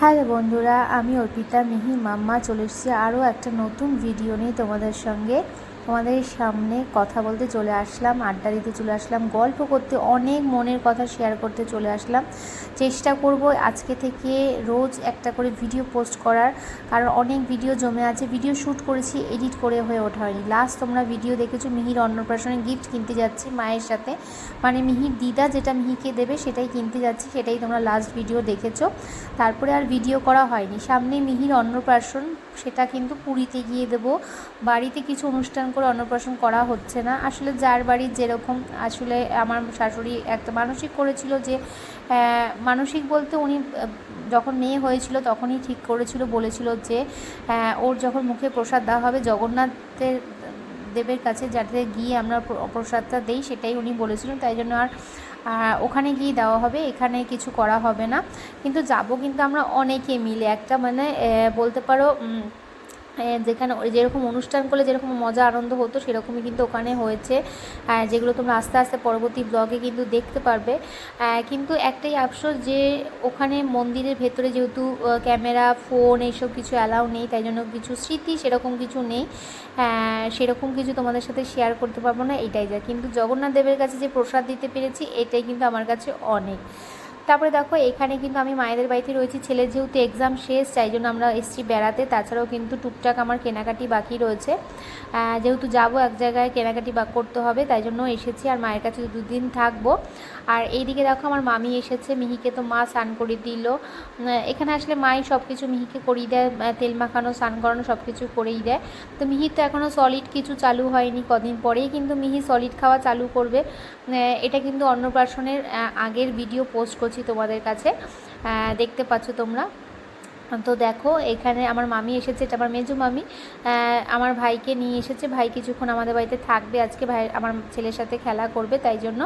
Hello বন্ধুরা, আমি অর্পিতা মিহি। মাম্মা, চলে এসেছি আরও একটা নতুন ভিডিও নিয়ে তোমাদের সঙ্গে। তোমাদের সামনে কথা বলতে চলে আসলাম, আড্ডা দিতে চলে আসলাম, গল্প করতে, অনেক মনের কথা শেয়ার করতে চলে আসলাম। চেষ্টা করব আজকে থেকে রোজ একটা করে ভিডিও পোস্ট করার, কারণ অনেক ভিডিও জমে আছে। ভিডিও শ্যুট করেছি এডিট করে হয়ে ওঠা হয়নি। লাস্ট তোমরা ভিডিও দেখেছ, মিহির অন্নপ্রাশনে গিফট কিনতে যাচ্ছি মায়ের সাথে। মানে মিহির দিদা যেটা মিহিকে দেবে সেটাই কিনতে যাচ্ছি, সেটাই তোমরা লাস্ট ভিডিও দেখেছ। তারপরে আর ভিডিও করা হয়নি। সামনে মিহির অন্নপ্রাশন, সেটা কিন্তু পুরীতে গিয়ে দেবো। বাড়িতে কিছু অনুষ্ঠান করে অন্নপ্রাশন করা হচ্ছে না। আসলে যার বাড়ি যেরকম, আসলে আমার শাশুড়ি একটা মানসিক করেছিল যে মানসিক বলতে উনি, যখন মেয়ে হয়েছিল তখনই ঠিক করেছিল, বলেছিল যে ওর যখন মুখে প্রসাদ দেওয়া হবে, জগন্নাথের দেবের কাছে যাতে গিয়ে আমরা প্রসাদটা দেই সেটাই উনি বলেছিলেন তাই জন্য আর ওখানে গিয়ে দেওয়া হবে, এখানে কিছু করা হবে না। কিন্তু যাব কিন্তু আমরা অনেকে মিলে একটা মানে বলতে পারো যেখানে যেরকম অনুষ্ঠান করলে যেরকম মজা, আনন্দ হতো, সেরকমই কিন্তু ওখানে হয়েছে। যেগুলো তোমরা আস্তে আস্তে পরবর্তী ব্লগে কিন্তু দেখতে পারবে। কিন্তু একটাই আফসোস যে, ওখানে মন্দিরের ভেতরে যেহেতু ক্যামেরা, ফোন এইসব কিছু অ্যালাউ নেই, তাই জন্য কিছু স্মৃতি সেরকম কিছু নেই। সেরকম কিছু তোমাদের সাথে শেয়ার করতে পারব না, এটাই যা। কিন্তু জগন্নাথ দেবের কাছে যে প্রসাদ দিতে পেরেছি, এটাই কিন্তু আমার কাছে অনেক। তারপরে দেখো, এখানে কিন্তু আমি মায়েদের বাড়িতে রয়েছি। ছেলের যেহেতু এক্সাম শেষ, তাই জন্য আমরা এসছি বেড়াতে। তাছাড়াও কিন্তু টুকটাক আমার কেনাকাটি বাকি রয়েছে। যেহেতু যাব এক জায়গায়, কেনাকাটি বা করতে হবে, তাই জন্য এসেছি আর মায়ের কাছে দুদিন থাকব। আর এইদিকে দেখো, আমার মামি এসেছে, মিহিকে তো মা স্নান করে দিল। এখানে আসলে মাই সব কিছু মিহিকে করিয়ে দেয় তেল মাখানো, স্নান করানো সব কিছু করেই দেয়। তো মিহির তো এখনও সলিড কিছু চালু হয়নি কদিন পরেই, কিন্তু মিহি সলিড খাওয়া চালু করবে। এটা কিন্তু অন্নপ্রাশনের আগের ভিডিও পোস্ট করছি। তোমাদের কাছে দেখতে পাচ্ছ তোমরা। তো দেখো, এখানে আমার মামি এসেছে, এটা আমার মেজু মামি। আমার ভাইকে নিয়ে এসেছে, ভাই কিছুক্ষণ আমাদের বাড়িতে থাকবে আজকে, ভাই আমার ছেলের সাথে খেলা করবে তাই জন্য।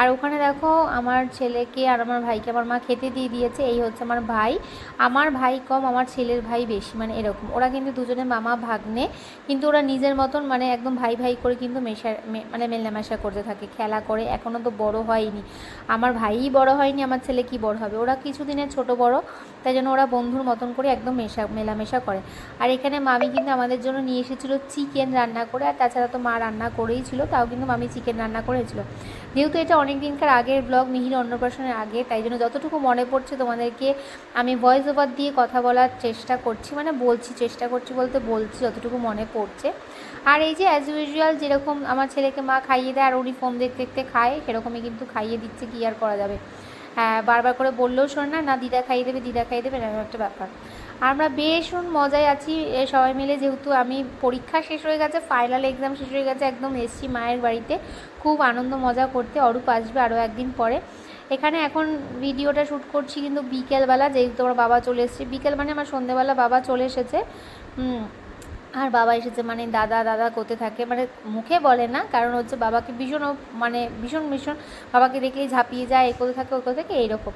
আর ওখানে দেখো, আমার ছেলেকে আর আমার ভাইকে, আমার মা খেতে দিয়ে দিয়েছে, এই হচ্ছে আমার ভাই। আমার ভাই কম, আমার ছেলের ভাই বেশি মানে এরকম। ওরা কিন্তু দুজনে মামা ভাগ্নে, কিন্তু ওরা নিজের মতন মানে একদম ভাই ভাই করে কিন্তু মেশা মানে মেলামেশা করতে থাকে, খেলা করে এখনও তো বড় হয়নি। আমার ভাইই বড় হয়নি, আমার ছেলে কি বড় হবে? ওরা কিছুদিনের ছোট বড় তাই জন্য ওরা বন্ধুর মতন করে একদম মেশা, মেলামেশা করে। আর এখানে মামি কিন্তু আমাদের জন্য নিয়ে এসেছিল চিকেন রান্না করে, আর তাছাড়া তো মা রান্না করেই ছিল, তাও কিন্তু মামি চিকেন রান্না করেছিল। যেহেতু এটা অনেক দিনকার আগের ব্লগ মিহির অন্নপ্রাশনের আগে, তাই জন্য যতটুকু মনে পড়ছে তোমাদেরকে, আমি ভয়েস ওভার দিয়ে কথা বলার চেষ্টা করছি মানে বলছি, চেষ্টা করছি বলতে বলছি যতটুকু মনে পড়ছে। আর এই যে অ্যাজ ইউজুয়াল যেরকম আমার ছেলেকে মা খাইয়ে দেয়, আর উনি ফোন দেখতে দেখতে খায়, সেরকমই কিন্তু খাইয়ে দিচ্ছে, কি আর করা যাবে। বারবার করে বললেও শোন না না, দিদা খাইয়ে দেবে, দিদা খাইয়ে দেবে, এরকম একটা ব্যাপার। আমরা ভীষণ মজায় আছি সবাই মিলে যেহেতু আমি পরীক্ষা শেষ হয়ে গেছে ফাইনাল এক্সাম শেষ হয়ে গেছে, একদম এসছি মায়ের বাড়িতে। খুব আনন্দ, মজা করতে অরূপ আসবে আরও একদিন পরে। এখানে এখন ভিডিওটা শ্যুট করছি কিন্তু বিকেলবেলা, যেহেতু আমার বাবা চলে এসেছে, বিকেল মানে আমার সন্ধ্যেবেলা বাবা চলে এসেছে। আর বাবা এসেছে মানে দাদা দাদা করতে থাকে। মানে মুখে বলে না, কারণ হচ্ছে বাবাকে ভীষণ মানে ভীষণ ভীষণ বাবাকে দেখলেই ঝাঁপিয়ে যায়, এ করতে থাকে, ও করতে থাকে, এইরকম।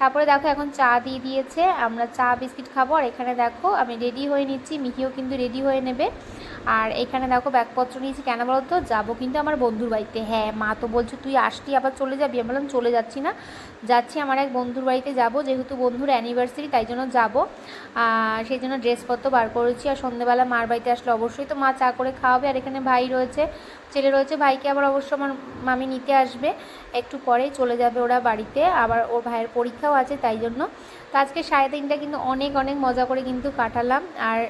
তারপরে দেখো এখন চা দিয়ে দিয়েছে, আমরা চা বিস্কিট খাব। আর এখানে দেখো আমি রেডি হয়ে নিচ্ছি, মিহিও কিন্তু রেডি হয়ে নেবে। আর এখানে দেখো ব্যাগপত্র নিয়েছি। কেন বলো তো যাব কিন্তু আমার বন্ধুর বাড়িতে। হ্যাঁ মা তো বলছো, তুই আসতি, আবার চলে যাবি? আমি বললাম, চলে যাচ্ছি না। যাচ্ছি আমার এক বন্ধুর বাড়িতে যাব। যেহেতু বন্ধুর অ্যানিভার্সারি তাই জন্য যাব। সেই জন্য ড্রেসপত্র বার করেছি। আর সন্ধ্যেবেলা মার বাড়িতে আসলে অবশ্যই তো মা চা করে খাওয়াবে। আর এখানে ভাই রয়েছে, ছেলে রয়েছে। ভাইকে আবার অবশ্য আমার মামি নিতে আসবে। একটু পরেই চলে যাবে ওরা বাড়িতে। আবার ওর ভাইয়ের পরীক্ষাও আছে, তাই জন্য। তো আজকে সাড়ে তিনটা কিন্তু অনেক অনেক মজা করে কিন্তু কাটালাম। আর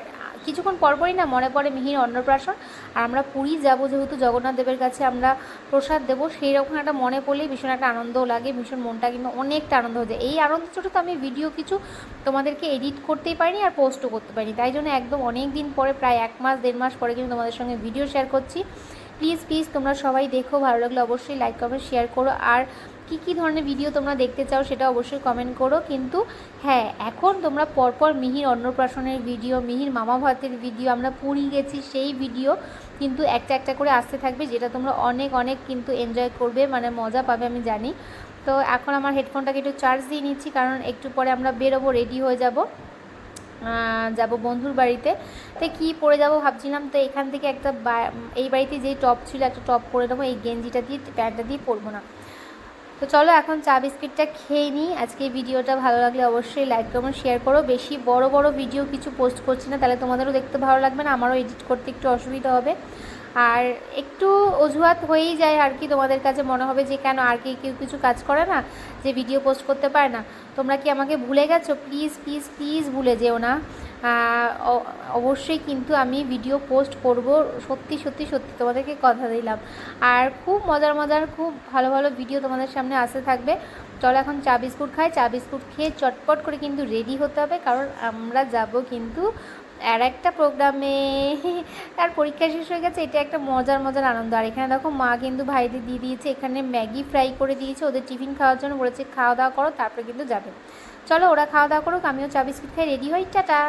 কিছুক্ষণ পরপরই না মনে পড়ে মিহির অন্নপ্রাশন। আর আমরা পুরী যাব যেহেতু জগন্নাথ দেবের কাছে আমরা প্রসাদ দেবো, সেই রকম একটা মনে পড়লেই ভীষণ একটা আনন্দও লাগে, ভীষণ মনটা কিন্তু অনেকটা আনন্দ হয়ে যায়। এই আনন্দ ছোটো তো আমি ভিডিও কিছু তোমাদেরকে এডিট করতেই পারিনি আর পোস্টও করতে পারিনি। তাই জন্য একদম অনেক দিন পরে, প্রায় এক মাস, দেড় মাস পরে কিন্তু তোমাদের সঙ্গে ভিডিও শেয়ার করছি। প্লিজ প্লিজ তোমরা সবাই দেখো, ভালো লাগলে অবশ্যই লাইক কমেন্ট শেয়ার করো। আর কি কি ধরনের ভিডিও তোমরা দেখতে চাও সেটা অবশ্যই কমেন্ট করো। কিন্তু হ্যাঁ এখন তোমরা পরপর মিহির অন্নপ্রাশনের ভিডিও মিহির মামা ভাতের ভিডিও আমরা পুরী গেছি, সেই ভিডিও কিন্তু একটা একটা করে আসতে থাকবে, যেটা তোমরা অনেক অনেক কিন্তু এনজয় করবে মানে মজা পাবে, আমি জানি। তো এখন আমার হেডফোনটাকে একটু চার্জ দিয়ে নিচ্ছি, কারণ একটু পরে আমরা বেরোবো রেডি হয়ে যাব যাব বন্ধুর বাড়িতে। তো কী পরে যাব ভাবছিলাম, তো এখান থেকে একটা এই বাড়িতে যেই টপ ছিল, একটা টপ পরে নেব, এই গেঞ্জিটা দিয়ে, প্যান্টটা দিয়ে পরবো না। তো চলো এখন চা বিস্কিটটা খেয়ে নিই। আজকে ভিডিওটা ভালো লাগলে অবশ্যই লাইক কমেন্ট শেয়ার করো। বেশি বড় বড় ভিডিও কিছু পোস্ট করছি না, তাহলে তোমাদেরও দেখতে ভালো লাগবে না, আমারও এডিট করতে একটু অসুবিধা হবে। আর একটু অজুহাত হয়েই যায় আর কি, তোমাদের কাছে মনে হবে যে কেন আর কি কেউ কিছু কাজ করে না, যে ভিডিও পোস্ট করতে পারে না। তোমরা কি আমাকে ভুলে গেছো? প্লিজ প্লিজ প্লিজ ভুলে যেও না। অবশ্যই কিন্তু আমি ভিডিও পোস্ট করব। সত্যি সত্যি সত্যি তোমাদেরকে কথা দিলাম। আর খুব মজার মজার, খুব ভালো ভালো ভিডিও তোমাদের সামনে আসতে থাকবে। চলো এখন চা বিস্কুট খাই। চা বিস্কুট খেয়ে চটপট করে কিন্তু রেডি হতে হবে, কারণ আমরা যাব কিন্তু আর একটা প্রোগ্রামে আর পরীক্ষা শেষ হয়ে গেছে, এটা একটা মজার মজার আনন্দ। আর এখানে দেখো মা কিন্তু ভাইদের দিয়ে দিয়েছে, এখানে ম্যাগি ফ্রাই করে দিয়েছে, ওদের টিফিন খাওয়ার জন্য বলেছে, খাওয়া দাওয়া করো, তারপরে কিন্তু যাবে। চলো ওরা খাওয়া দাওয়া করুক, আমিও চা বিস্কুট খাই রেডি হই, টাটা।